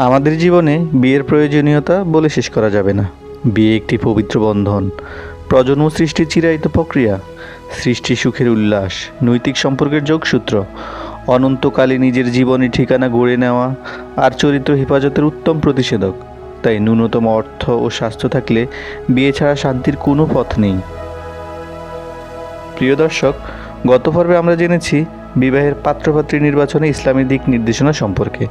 আমাদের জীবনে বিয়ের প্রয়োজনীয়তা বলে শেষ করা যাবে না। বিয়ে একটি পবিত্র বন্ধন। প্রজন্ম সৃষ্টির চিরায়িত প্রক্রিয়া, সৃষ্টি সুখের উল্লাস, নৈতিক সম্পর্কের যোগসূত্র, অনন্তকালে নিজের জীবনের ঠিকানা গড়ে নেওয়া আর চরিত্র হেফাজতের উত্তম প্রতিষেধক। তাই ন্যূনতম অর্থ ও স্বাস্থ্য থাকলে বিয়ে ছাড়া শান্তির কোনো পথ নেই। প্রিয় দর্শক, গত পর্বে আমরা জেনেছি বিবাহের পাত্রপাত্রী নির্বাচনে ইসলামী দিক নির্দেশনা সম্পর্কে।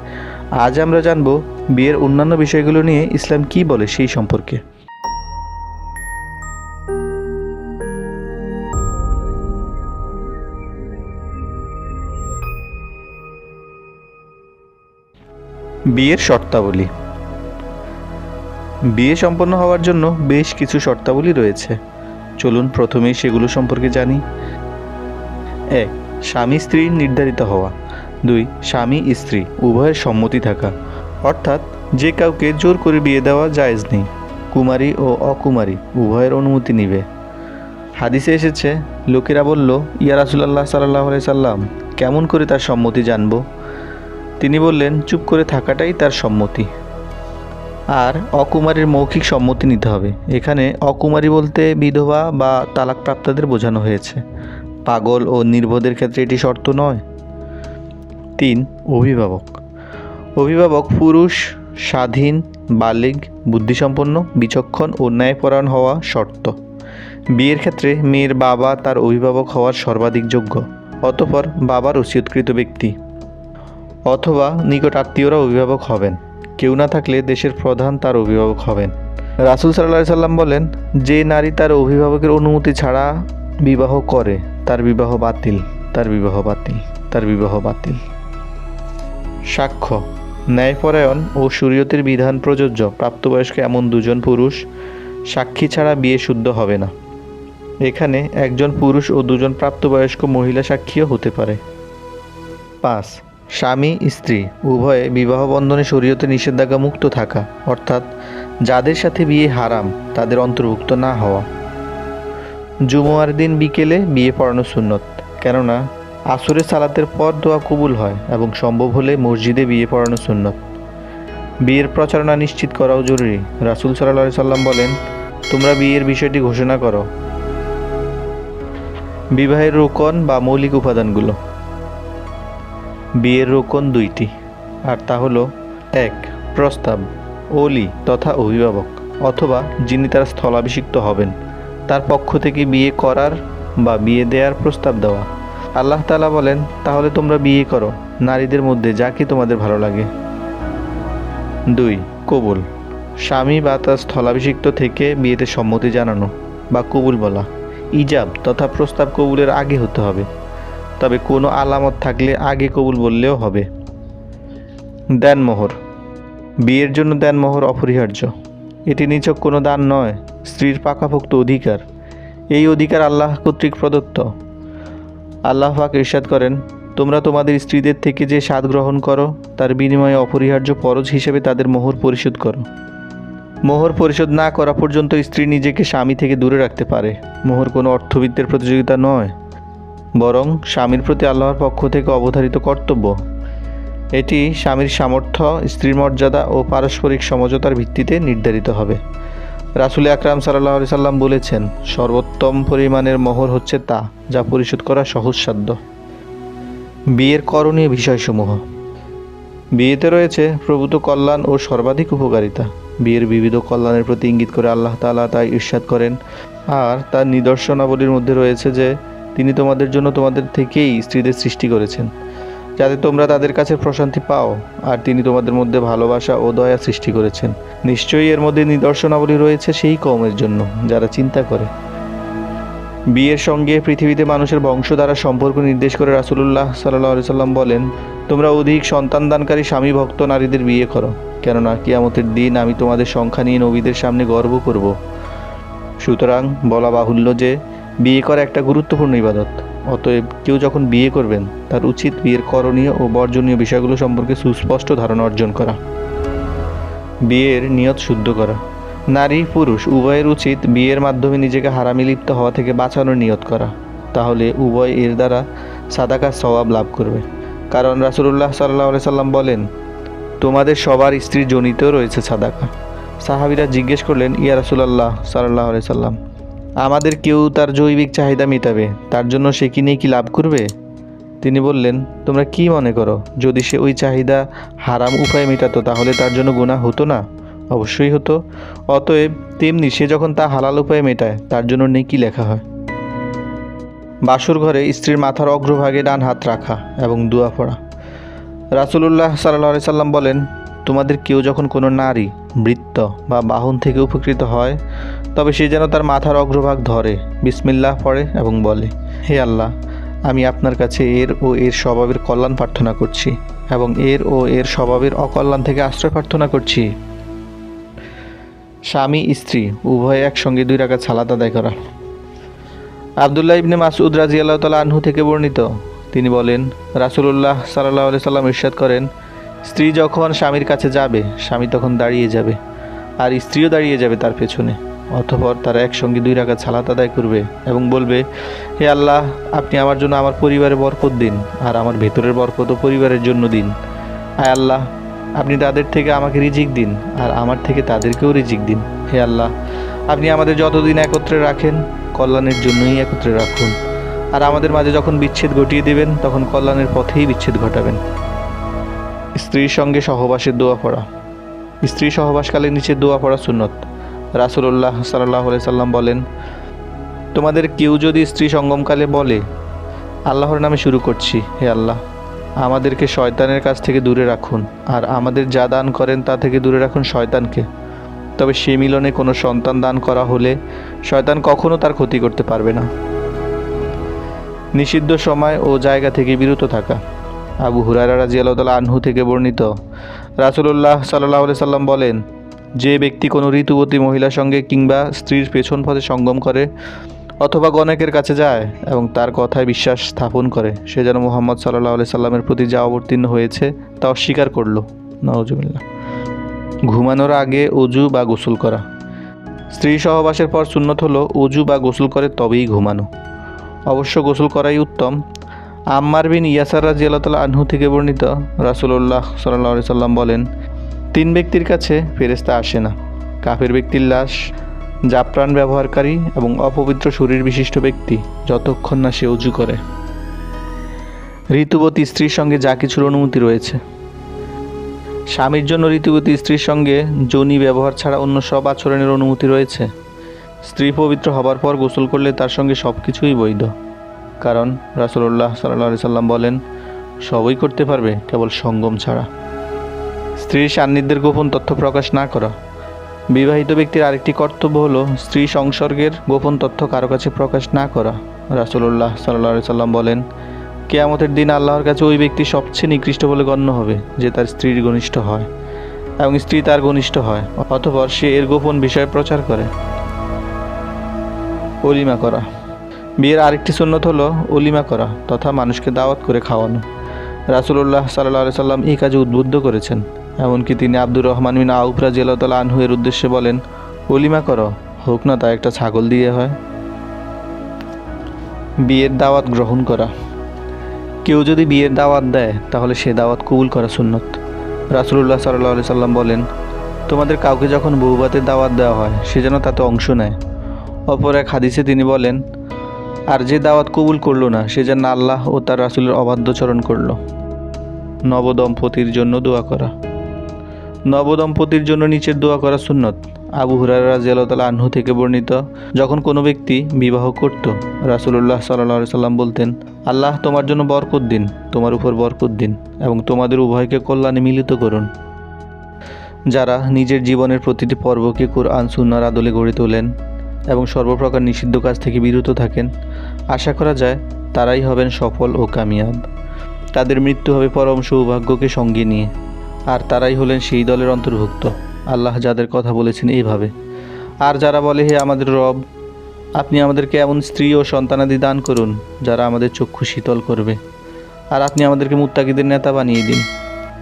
আজ আমরা জানব বিয়ের অন্যান্য বিষয়গুলো নিয়ে ইসলাম কি বলে সেই সম্পর্কে। বিয়ের শর্তাবলী। বিয়ে সম্পন্ন হওয়ার জন্য বেশ কিছু শর্তাবলী রয়েছে। চলুন প্রথমেই সেগুলো সম্পর্কে জানি। এক স্বামী স্ত্রীর নির্ধারিত হওয়া। দুই, স্বামী স্ত্রী, উভয়ের সম্মতি থাকা। অর্থাৎ, যে কাউকে জোর করে বিয়ে দেওয়া জায়েজ নেই। কুমারী ও অকুমারী, উভয়ের অনুমতি নিবে। হাদিসে এসেছে, লোকেরা বলল, ইয়া রাসুলাল্লাহ সাল্লাহ সাল্লাম, কেমন করে তার সম্মতি জানব? তিনি বললেন, চুপ করে থাকাটাই তার সম্মতি। আর, অকুমারীর মৌখিক সম্মতি নিতে হবে। এখানে অকুমারী বলতে বিধবা বা তালাকপ্রাপ্তাদের বোঝানো হয়েছে। পাগল ও নির্বোধের ক্ষেত্রে এটি শর্ত নয়। তিন, অভিভাবক। অভিভাবক, পুরুষ, স্বাধীন বালিগ বুদ্ধিসম্পন্ন, বিচক্ষণ ও ন্যায়পরায়ণ হওয়া শর্ত। বিয়ের ক্ষেত্রে মেয়ের বাবা তার অভিভাবক হওয়ার সর্বাধিক যোগ্য, অতপর বাবার ওসিয়তকৃত ব্যক্তি। অথবা নিকট আত্মীয়রা অভিভাবক হবেন, কেউ না থাকলে দেশের প্রধান তার অভিভাবক হবেন। রাসুল সাল্লাহ সাল্লাম বলেন, যে নারী তার অভিভাবকের অনুমতি ছাড়া বিবাহ করে তার বিবাহ বাতিল, তার বিবাহ বাতিল, তার বিবাহ বাতিল। সাক্ষ্য, ন্যায়পরায়ণ ও শরীয়তের বিধান প্রযোজ্য, প্রাপ্তবয়স্ক এমন দুজন পুরুষ, সাক্ষী ছাড়া বিয়ে শুদ্ধ হবে না। এখানে একজন পুরুষ ও দুজন প্রাপ্তবয়স্ক মহিলা সাক্ষীও হতে পারে। পাঁচ, স্বামী, স্ত্রী, উভয়ে বিবাহ বন্ধনে শরীয়তে নিষেধাজ্ঞা মুক্ত থাকা, অর্থাৎ যাদের সাথে বিয়ে হারাম, তাদের অন্তর্ভুক্ত না হওয়া। জুমুয়ার দিন বিকেলে বিয়ে পড়ানো সুন্নত। কেননা, আসরের সালাতের পর দোয়া কবুল হয় এবং সম্ভব হলে মসজিদে বিয়ে পড়ানো সুন্নত। বিয়ের প্রচারণা নিশ্চিত করাও জরুরি। রাসুল সাল্লাহ সাল্লাম বলেন, তোমরা বিয়ের বিষয়টি ঘোষণা করো। বিবাহের রোকন বা মৌলিক উপাদানগুলো। বিয়ের রোকন দুইটি, আর তা হলো, এক, প্রস্তাব, ওলি তথা অভিভাবক, অথবা যিনি তার স্থলাভিষিক্ত হবেন। তার পক্ষ থেকে বিয়ে করার বা বিয়ে দেওয়ার প্রস্তাব দেওয়া। আল্লাহ তালা বলেন, তাহলে তোমরা বিয়ে করো, নারীদের মধ্যে যা যাকে তোমাদের ভালো লাগে। দুই, কবুল। স্বামী বা তার স্থলাভিষিক্ত থেকে বিয়েতে সম্মতি জানানো বা কবুল বলা। ইজাব তথা প্রস্তাব কবুলের আগে হতে হবে। তবে কোনো আলামত থাকলে আগে কবুল বললেও হবে। দেনমোহর। বিয়ের জন্য দেনমোহর অপরিহার্য। এটি নিছক কোনো দান নয়। স্ত্রীর পাকাপোক্ত অধিকার। এই অধিকার আল্লাহ কর্তৃক প্রদত্ত। আল্লাহ পাক ইরশাদ করেন, তোমরা তোমাদের স্ত্রীদের থেকে যে স্বাদ গ্রহণ করো, তার বিনিময়ে অপরিহার্য ফরজ হিসেবে তাদের মোহর পরিশোধ করো। মোহর পরিশোধ না করা পর্যন্ত স্ত্রী নিজেকে স্বামী থেকে দূরে রাখতে পারে। মোহর কোনো অর্থবিত্তের প্রতিযোগিতা নয়। বরং স্বামীর প্রতি আল্লাহর পক্ষ থেকে অবধারিত কর্তব্য। এটি স্বামীর সামর্থ্য, স্ত্রীর মর্যাদা ও পারস্পরিক সমঝোতার ভিত্তিতে নির্ধারিত হবে। রাসুল আকরাম সাল্লাহ সাল্লাম বলেছেন, সর্বোত্তম পরিমাণের মোহর হচ্ছে তা, যা পরিশোধ করা সহজসাধ্য বিয়ের করণীয় বিষয়সমূহ। বিয়েতে রয়েছে প্রভূত কল্যাণ ও সর্বাধিক উপকারিতা। বিয়ের বিবিধ কল্যাণের প্রতি ইঙ্গিত করে আল্লাহ তাআলা তাই ঈর্ষাদ করেন। আর তার নিদর্শনাবলীর মধ্যে রয়েছে যে, তিনি তোমাদের জন্য তোমাদের থেকেই স্ত্রীদের সৃষ্টি করেছেন। যাতে তোমরা তাদের কাছে প্রশান্তি পাও, আর তিনি তোমাদের মধ্যে ভালোবাসা ও দয়া সৃষ্টি করেছেন। নিশ্চয়ই এর মধ্যে নিদর্শনাবলী রয়েছে সেই কমের জন্য, যারা চিন্তা করে। বিয়ের সঙ্গে পৃথিবীতে মানুষের বংশ দ্বারা সম্পর্ক নির্দেশ করে রাসুলুল্লাহ সাল্লাহ সাল্লাম বলেন, তোমরা অধিক সন্তান দানকারী স্বামী ভক্ত নারীদের বিয়ে করো, কেননা কিয়ামতের দিন আমি তোমাদের সংখ্যা নিয়ে নবীদের সামনে গর্ব করব। সুতরাং বলা বাহুল্য যে, বিয়ে করা একটা গুরুত্বপূর্ণ ইবাদত। অতএব কেউ যখন বিয়ে করবেন, তার উচিত বিয়ের করণীয় ও বর্জনীয় বিষয়গুলো সম্পর্কে সুস্পষ্ট ধারণা অর্জন করা। বিয়ের নিয়ত শুদ্ধ করা। নারী, পুরুষ, উভয়ের উচিত বিয়ের মাধ্যমে নিজেকে হারামি লিপ্ত হওয়া থেকে বাঁচানোর নিয়ত করা। তাহলে উভয় এর দ্বারা সাদাকা সওয়াব লাভ করবে। কারণ রাসুলুল্লাহ সাল্লাহ সাল্লাম বলেন, তোমাদের সবার স্ত্রীর জনিতেও রয়েছে সাদাকা। সাহাবিরা জিজ্ঞেস করলেন, ইয়া রাসুলাল্লাহ সাল্লাহ সাল্লাম আমাদের কেউ তার জৈবিক চাহিদা মেটাবে, তার জন্য সে কি কি লাভ করবে? তিনি বললেন, তোমরা কি মনে করো? যদি সে ওই চাহিদা হারাম উপায়ে মেটাতো, তাহলে তার জন্য গুণা হতো না? অবশ্যই হতো। অতএব তেমনি সে যখন তা হালাল উপায়ে মেটায়, তার জন্য নেকি লেখা হয়। বাসুর ঘরে স্ত্রীর মাথার অগ্রভাগে ডান হাত রাখা এবং দোয়া পড়া। রাসুলুল্লাহ সাল্লাহ সাল্লাম বলেন, তোমাদের কেউ যখন কোনো নারী বৃত্ত বা বাহন থেকে উপকৃত হয়, তবে সে যেন তার মাথার অগ্রভাগ ধরে। বিসমিল্লাহ পড়ে এবং বলে, হে আল্লাহ, আমি আপনার কাছে এর ও এর স্বভাবের কল্যাণ প্রার্থনা করছি এবং এর ও এর স্বভাবের অকল্যাণ থেকে আশ্রয় প্রার্থনা করছি। স্বামী, স্ত্রী, উভয়ে একসঙ্গে দুই রাখা ছালাত আদায় করা। আবদুল্লাহ ইবনে মাসউদ রাজি আল্লাহ তালা আনহু থেকে বর্ণিত। তিনি বলেন, রাসুলুল্লাহ সাল্লাহ সাল্লাম ইরশাদ করেন স্ত্রী যখন স্বামীর কাছে যাবে, স্বামী তখন দাঁড়িয়ে যাবে, আর স্ত্রীও দাঁড়িয়ে যাবে তার পেছনে। অতঃপর তারা একসঙ্গে দুই রাখা ছালাত আদায় করবে এবং বলবে, হে আল্লাহ, আপনি আমার জন্য আমার পরিবারে বরকত দিন, আর আমার ভেতরের বরকত পরিবারের জন্য দিন। আয় আল্লাহ, আপনি তাদের থেকে আমাকে রিজিক দিন, আর আমার থেকে তাদেরকেও রিজিক দিন। হে আল্লাহ, আপনি আমাদের যতদিন একত্রে রাখেন, কল্যাণের জন্যই একত্রে রাখুন। আর আমাদের মাঝে যখন বিচ্ছেদ ঘটিয়ে দেবেন, তখন কল্যাণের পথেই বিচ্ছেদ ঘটাবেন। স্ত্রীর সঙ্গে সহবাসের দোয়া পড়া। স্ত্রী সহবাসকালে নিচে দোয়া পড়া সুন্নত। রাসুল্লাহ সাল্লাহ সাল্লাম বলেন, তোমাদের কেউ যদি স্ত্রী সঙ্গমকালে বলে, আল্লাহর নামে শুরু করছি, হে আল্লাহ, আমাদেরকে শয়তানের কাছ থেকে দূরে রাখুন, আর আমাদের যা দান করেন তা থেকে দূরে রাখুন শয়তানকে, তবে সে মিলনে কোনো সন্তান দান করা হলে শয়তান কখনো তার ক্ষতি করতে পারবে না। নিষিদ্ধ সময় ও জায়গা থেকে বিরত থাকা। আবু হুরারা রাজি আল্লাহ আনহু থেকে বর্ণিত। রাসুলুল্লাহ সাল্লাহ সাল্লাম বলেন, যে ব্যক্তি কোনো ঋতুবতী মহিলার সঙ্গে কিংবা স্ত্রীর পেছন পথে সঙ্গম করে অথবা গণকের কাছে যায় এবং তার কথায় বিশ্বাস স্থাপন করে, সে যেন মোহাম্মদ সাল্লাহ আলি সাল্লামের প্রতি যা অবতীর্ণ হয়েছে তা অস্বীকার করল। নওজুবিল্লা ঘুমানোর আগে অজু বা গোসল করা। স্ত্রী সহবাসের পর সুন্নত হলো অজু বা গোসল করে তবেই ঘুমানো। অবশ্য গোসল করাই উত্তম আম্মার বিন ইয়াসার রাজি আল্লাহ আনহু থেকে বর্ণিত রাসুল্লাহ সাল্লাহ সাল্লাম বলেন, তিন ব্যক্তির কাছে ফেরেস্তা আসে না। কাফের ব্যক্তির লাশ জাপ্রাণ ব্যবহারকারী এবং অপবিত্র শরীর বিশিষ্ট ব্যক্তি যতক্ষণ না সে উজু করে। ঋতুবতী স্ত্রীর সঙ্গে যা কিছুর অনুমতি রয়েছে। স্বামীর জন্য ঋতুবতী স্ত্রীর সঙ্গে যৌনি ব্যবহার ছাড়া অন্য সব আচরণের অনুমতি রয়েছে। স্ত্রী পবিত্র হবার পর গোসল করলে তার সঙ্গে সব কিছুই বৈধ। কারণ রাসুল্লাহ সাল্লাহ সাল্লাম বলেন, সবই করতে পারবে, কেবল সঙ্গম ছাড়া। স্ত্রীর সান্নিধ্যের গোপন তথ্য প্রকাশ না করা। বিবাহিত ব্যক্তির আরেকটি কর্তব্য হলো, স্ত্রী সংসর্গের গোপন তথ্য কারও কাছে প্রকাশ না করা। রাসুল্লাহ সাল্লাহ সাল্লাম বলেন, কেয়ামতের দিন আল্লাহর কাছে ওই ব্যক্তি সবচেয়ে নিকৃষ্ট বলে গণ্য হবে, যে তার স্ত্রীর ঘনিষ্ঠ হয়, এবং স্ত্রী তার ঘনিষ্ঠ হয়, অতপর সে এর গোপন বিষয় প্রচার করে। অলিমা করা। বিয়ের আরেকটি সুন্নত হলো অলিমা করা তথা মানুষকে দাওয়াত করে খাওয়ানো। রাসুল্লাহ সাল্লাহ সাল্লাম এই কাজে উদ্বুদ্ধ করেছেন। এমনকি তিনি আব্দুর রহমান মিন আউফরা জেলাতলা আনহু এর উদ্দেশ্যে বলেন অলিমা করো, হোক না তা একটা ছাগল দিয়ে হয়। বিয়ের দাওয়াত গ্রহণ করা। কেউ যদি বিয়ের দাওয়াত দেয়, তাহলে সে দাওয়াত কবুল করা সুন্নত। রাসুল্লাহ সাল্লাহ সাল্লাম বলেন, তোমাদের কাউকে যখন বহুবাতের দাওয়াত দেওয়া হয়, সে যেন তাতে অংশ নেয়। অপর এক হাদিসে তিনি বলেন আর যে দাওয়াত কবুল করল না, সে যেন আল্লাহ ও তার রাসুলের অবাধ্যচরণ করল। নবদম্পতির জন্য দোয়া করা। নবদম্পতির জন্য নিচের দোয়া করা সুন্নত। আবু হুরার রাজিয়াল্লাহ আনহু থেকে বর্ণিত, যখন কোনো ব্যক্তি বিবাহ করত রাসুল্লাহ সাল্লাহ সাল্লাম বলতেন, আল্লাহ, তোমার জন্য বরকত দিন, তোমার উপর বরকত দিন এবং তোমাদের উভয়কে কল্যাণে মিলিত করুন। যারা নিজের জীবনের প্রতিটি পর্বকে কোরআন, সুন্নার আদলে গড়ে তোলেন এবং সর্বপ্রকার নিষিদ্ধ কাজ থেকে বিরত থাকেন। আশা করা যায় তারাই হবেন সফল ও কামিয়াব। তাদের মৃত্যু হবে পরম সৌভাগ্যকে সঙ্গে নিয়ে। আর তারাই হলেন সেই দলের অন্তর্ভুক্ত। আল্লাহ যাদের কথা বলেছেন এইভাবে। আর যারা বলে, হে আমাদের রব, আপনি আমাদেরকে এমন স্ত্রী ও সন্তানাদি দান করুন, যারা আমাদের চক্ষু শীতল করবে। আর আপনি আমাদেরকে মুত্তাকিদের নেতা বানিয়ে দিন।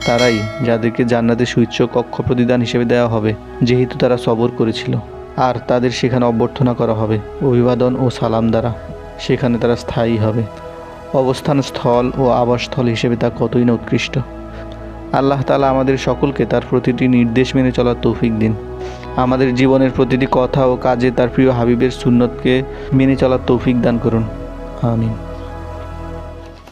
তারাই যাদেরকে জান্নাতে সুইচ্ছ কক্ষ প্রতিদান হিসেবে দেওয়া হবে, যেহেতু তারা সবর করেছিল। আর তাদের সেখানে অভ্যর্থনা করা হবে অভিবাদন ও সালাম দ্বারা। সেখানে তারা স্থায়ী হবে। অবস্থান স্থল ও আবাসস্থল হিসেবে তা কতই না উৎকৃষ্ট। আল্লাহ তালা আমাদের সকলকে তার প্রতিটি নির্দেশ মেনে চলার তৌফিক দিন। আমাদের জীবনের প্রতিটি কথা ও কাজে তার প্রিয় হাবিবের সুন্নতকে মেনে চলার তৌফিক দান করুন। আমিন।